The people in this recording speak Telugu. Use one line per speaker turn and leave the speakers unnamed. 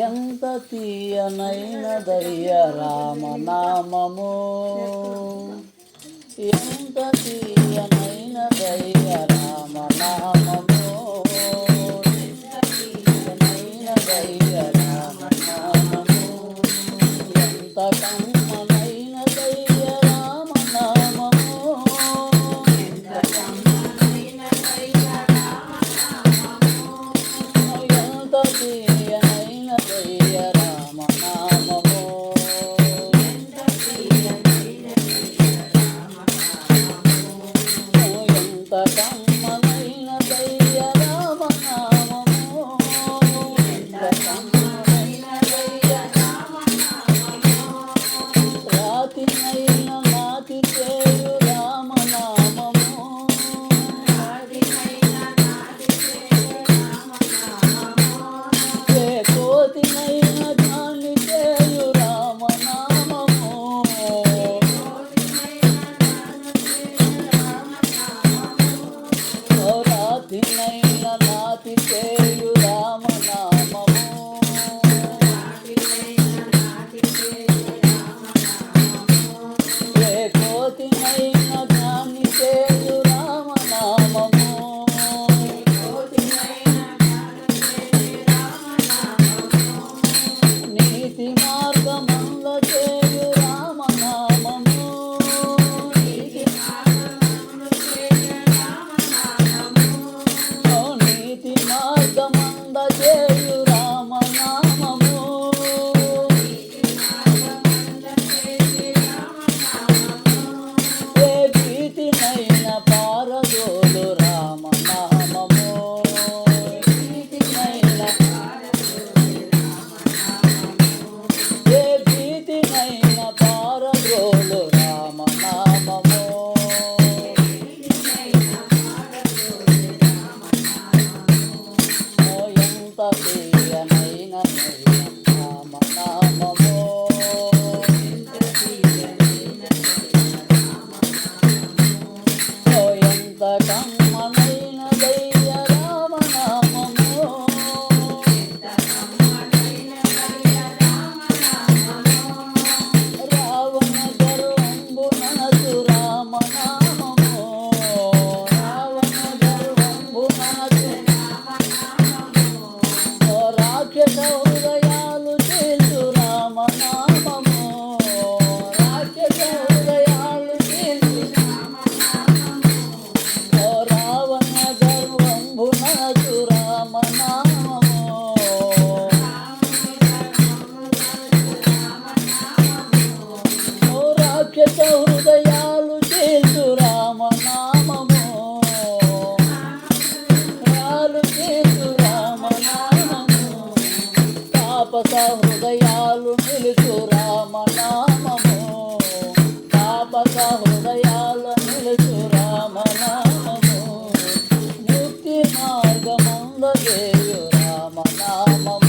ఎంత తీయనైనదయ్య రామనామము? ఎంత తీయనైన తీయనైనదయ్య రామనామ I again. ముఖ్యత హృదయాలు చేసు రామనామము. రాలు చేసు రామనామము. తాపస హృదయాలు నిలుచు రామనామము. తాపస హృదయాలు నిలుచు రామనామము. ముక్తి మార్గముంద రామనామము.